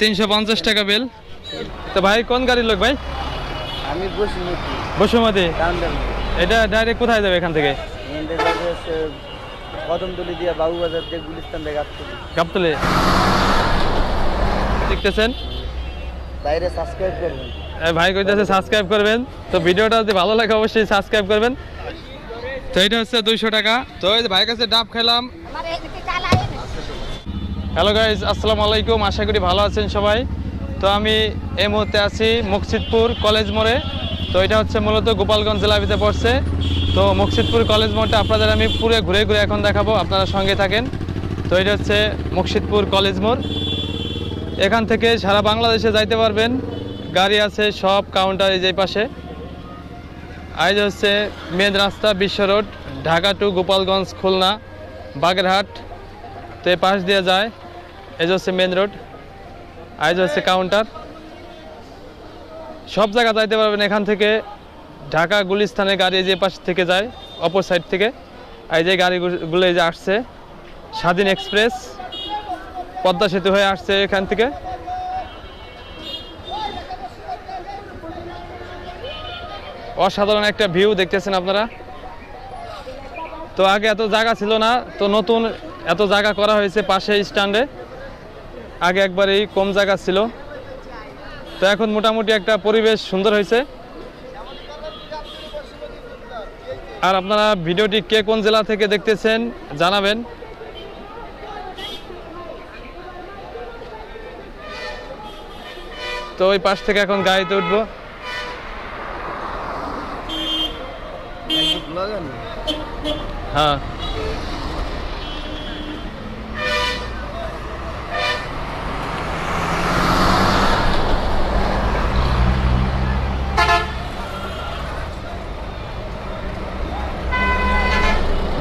তিনশো পঞ্চাশ টাকা বিল তো ভাই কোন গাড়ির লোক ভাই? আমি বসুমতি। এটা ডাইরেক্ট কোথায় যাবে এখান থেকে? হচ্ছে কদমতলি দিয়ে বাবুবাজার দিয়ে গুলিস্তান দিয়ে গাছতলি গাবতলে? দেখতেছেন? বাইরে সাবস্ক্রাইব করবেন। এই ভাই কইতেছে সাবস্ক্রাইব করবেন। তো ভিডিওটা যদি ভালো লাগে অবশ্যই সাবস্ক্রাইব করবেন। তো এটা হচ্ছে দুইশো টাকা। তো ভাইয়ের কাছে ডাব খেলাম। হ্যালো গাইজ আসসালামু আলাইকুম আশা করি ভালো আছেন সবাই। তো আমি এই মুহূর্তে আছি মুকসিদপুর কলেজ মোড়ে। তো এটা হচ্ছে মূলত গোপালগঞ্জ জেলার ভিতরে পড়ছে। তো মুকসিদপুর কলেজ মোড়টা আপনাদের আমি পুরো ঘুরে ঘুরে এখন দেখাবো। আপনারা সঙ্গে থাকেন। তো এটা হচ্ছে মুকসিদপুর কলেজ মোড়। এখান থেকে সারা বাংলাদেশে যাইতে পারবেন। গাড়ি আছে, সব কাউন্টার এই যে পাশে। আজ হচ্ছে মেন রাস্তা, বিশ্ব রোড, ঢাকা টু গোপালগঞ্জ, খুলনা, বাগেরহাট। তো পাশ দিয়ে যায়। এই যে হচ্ছে মেন রোড আর এই যে হচ্ছে কাউন্টার সব জায়গা যাইতে পারবেন এখান থেকে। ঢাকা গুলিস্তানের গাড়ি যে পাশ থেকে যায়, অপর সাইড থেকে। এই যে গাড়িগুলো এই যে আসছে, স্বাধীন এক্সপ্রেস পদ্মা সেতু হয়ে আসছে এখান থেকে। অসাধারণ একটা ভিউ দেখতেছেন আপনারা। তো আগে এত জায়গা ছিল না, তো নতুন এত জায়গা করা হয়েছে পাশে স্ট্যান্ডে আগে একবার এই কম জায়গা ছিল। তো এখন মোটামুটি একটা পরিবেশ সুন্দর হয়েছে। আর আপনারা ভিডিওটি কে কোন জেলা থেকে দেখতেছেন জানাবেন। তো ওই পাশ থেকে এখন গাড়িতে উঠবো। হ্যাঁ।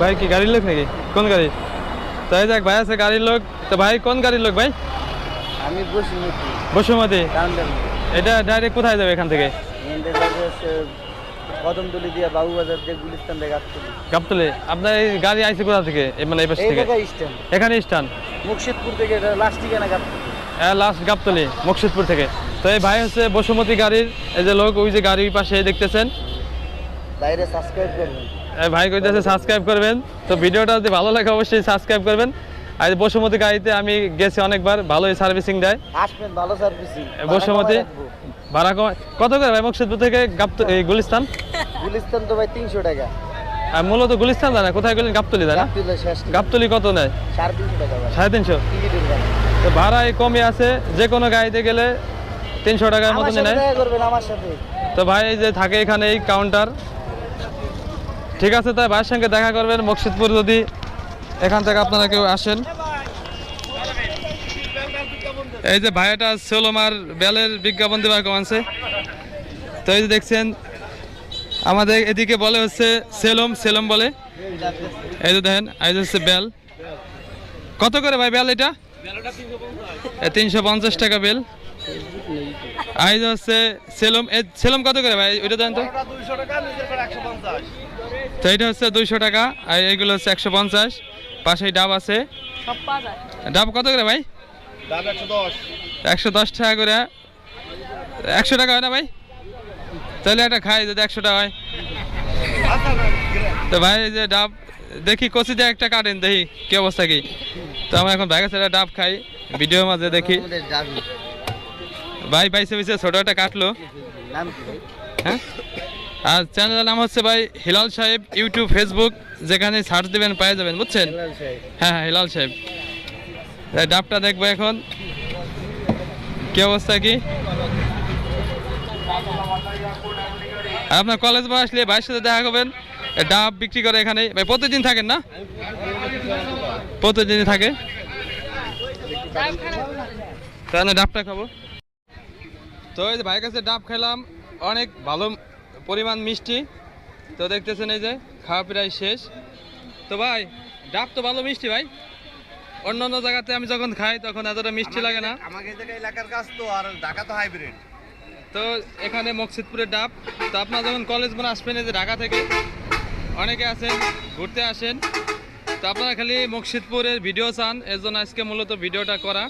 ভাই কি গাড়ির লোক নাকি কোন গাড়ি তাই দেখ ভাই আছে গাড়ির লোক তো ভাই কোন গাড়ির লোক ভাই আমি বসি নাকি বসুমতি এটা ডাইরেক্ট কোথায় যাবে এখান থেকে? এখানটা যাবে হচ্ছে কদমতলি দিয়ে বাবুবাজার দিয়ে গুলিস্তান দিয়ে গাছতলি গাবতলে। আপনার এই গাড়ি আইছে কোথা থেকে? মানে এই পাশ থেকে? স্ট্যান্ড এখানে মুর্শিদপুর থেকে এটা লাস্ট ঠিকানা গাছতলি লাস্ট গাবতলি মুর্শিদপুর থেকে। তো এই ভাই হচ্ছে বসুমতি গাড়ির এই যে লোক ওই যে গাড়ির পাশে দেখতেছেন। বাইরে সাবস্ক্রাইব করবেন। এই ভাই কইতেছে সাবস্ক্রাইব করবেন। তো ভিডিওটা যদি ভালো লাগে অবশ্যই সাবস্ক্রাইব করবেন। আর বসুমতি গাড়িতে আমি গেছি অনেকবার ভালোই সার্ভিসিং দেয়। আসবেন ভালো সার্ভিসিং বসুমতি ভাড়া কম কত করে ভাই মুর্শিদপুর থেকে গাবত এই গুলিস্তান? গুলিস্তান তো ভাই তিনশো টাকা। আর মূলত গুলিস্তান জানা কোথায় গেলেন? গাবতলি না গাবতলি কত নেয়? সাড়ে তিনশো তো ভাড়াই কমই আছে যে কোনো গাড়িতে গেলে তিনশো টাকার সাথে নেয়। তো ভাই এই যে থাকে এখানে এই কাউন্টার ঠিক আছে, তাই ভাইয়ের সঙ্গে দেখা করবেন মকসিদপুর যদি এখান থেকে আপনারা কেউ আসেন। এই যে ভাইয়াটা সোলোমার বেলের বিজ্ঞাপন দেওয়ার কমানছে তো এই যে দেখছেন, আমাদের এদিকে বলে হচ্ছে সেলম সেলম বলে। এই যে দেখেন, এই যে হচ্ছে বেল। কত করে ভাই বেল এটা? তিনশো পঞ্চাশ টাকা বেল। আই যে হচ্ছে সেলম এ সেলম কত করে ভাই? ওইটা দেন তো। তো এটা হচ্ছে দুইশো টাকা আর এইগুলো হচ্ছে একশো পঞ্চাশ। পাশে ডাব আছে। ডাব কত করে ভাই? একশো দশ। টাকা করে। একশো টাকা হয় না ভাই? তাহলে একটা খাই যদি একশো টাকা হয়। তো ভাই এই যে ডাব দেখি কচি দিয়ে একটা কাটেন দেখি কি অবস্থা কি। তো আমরা এখন ভাই কাছে ডাব খাই ভিডিওর মাঝে দেখি। ভাই পাইছে পাইছে ছোট একটা কাটলো? হ্যাঁ? আর চ্যানেলের নাম হচ্ছে ভাই হিলাল সাহেব ইউটিউব ফেসবুক যেখানে সার্চ দেবেন পেয়ে যাবেন বুঝছেন? হ্যাঁ হ্যাঁ হিলাল সাহেব। এই ডাবটা দেখব এখন। কি অবস্থা কি? আপনার কলেজ বা আসলে ভাইয়ের সাথে দেখা করবেন। ডাব বিক্রি করে এখানে। ভাই প্রতিদিন থাকেন না? প্রতিদিনই থাকে? তাহলে ডাবটা খাব। তো এই যে ভাইয়ের কাছে ডাব খেলাম অনেক ভালো পরিমাণ মিষ্টি। তো দেখতেছেন এই যে খাওয়া প্রায় শেষ। তো ভাই ডাব তো ভালো মিষ্টি ভাই। অন্য অন্য জায়গাতে আমি যখন খাই তখন এতটা মিষ্টি লাগে না। আমাকে এলাকার কাজ তো আর ঢাকা তো হাইব্রিড তো এখানে মকসিদপুরের ডাব। তো আপনারা যখন কলেজ মনে আসবেন এই যে ঢাকা থেকে অনেকে আছেন ঘুরতে আসেন। তো আপনারা খালি মকসিদপুরের ভিডিও চান এর জন্য আজকে মূলত ভিডিওটা করা।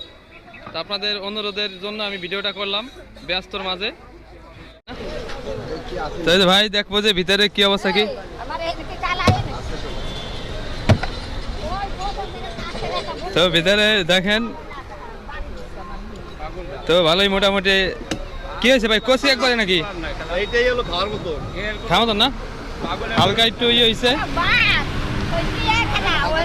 তা আপনাদের অনুরোধের জন্য আমি ভিডিওটা করলাম ব্যস্তর মাঝে। তো ভাই দেখব যে ভিতরে কি অবস্থা কি। তো ভিতরে দেখেন তো ভালোই মোটামুটি। কি হয়েছে ভাই কষি একবারে নাকি? খাওয়া তো না? হালকা একটু ইয়ে হয়েছে